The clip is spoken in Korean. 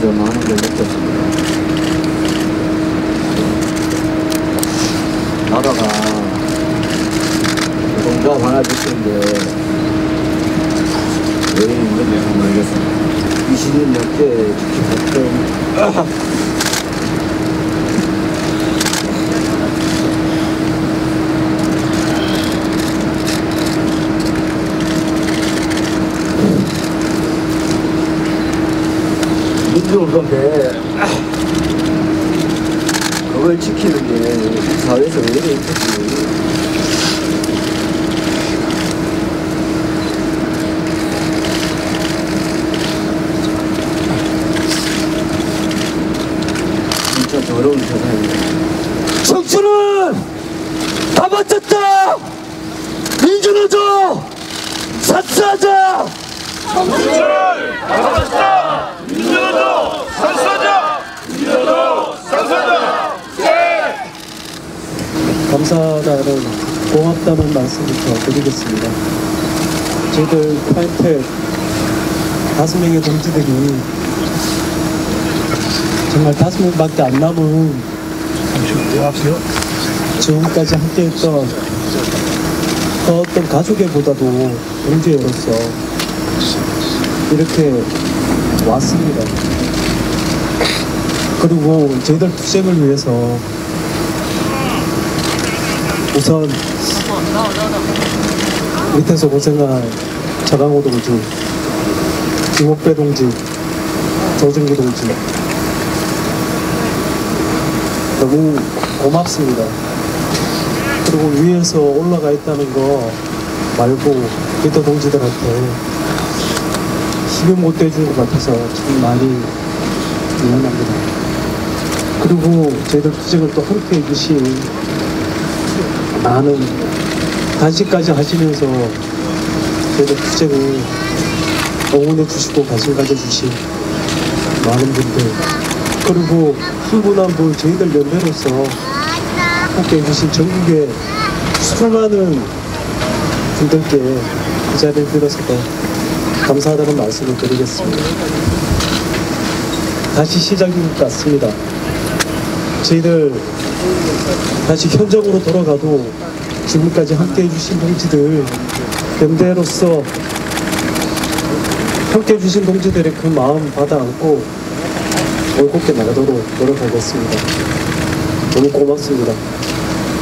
하면서 많은 걸 느꼈습니다. 나라가 동작 하나 짓는데 왜 있는지 모르겠습니다. 20년 넘게 지켜봤던 민주는 건데. 그걸 지키는 게이 사회에서 왜 이래 있겠지? 진짜 더러운 세상이네. 청춘은 다 바쳤다! 민주노조 사퇴하자 감사하다는 고맙다는 말씀부터 드리겠습니다. 저희들 파인텍 다섯 명의 동지들이 정말 다섯 명밖에 안 남은 지금까지 함께했던 그 어떤 가족애보다도 동지애로서 이렇게 왔습니다. 그리고 저희들 투쟁을 위해서 우선 밑에서 고생한 자강호 동지, 김옥배 동지, 조준기 동지 너무 고맙습니다. 그리고 위에서 올라가 있다는 거 말고 밑에 동지들한테 힘을 못 대준 것 같아서 참 많이 미안합니다. 그리고 저희들 투쟁을 또 함께 해주신 많은 단식까지 하시면서 저희들 투쟁을 응원해 주시고 관심 가져주신 많은 분들 그리고 한 분 한 분 저희들 연대로서 함께 해 주신 전국의 수많은 분들께 이 자리를 빌어서도 감사하다는 말씀을 드리겠습니다. 다시 시작인 것 같습니다. 저희들 다시 현장으로 돌아가도 지금까지 함께 해주신 동지들 연대로서 함께 해주신 동지들의 그 마음 받아 안고 올곧게 나가도록 노력하겠습니다. 너무 고맙습니다.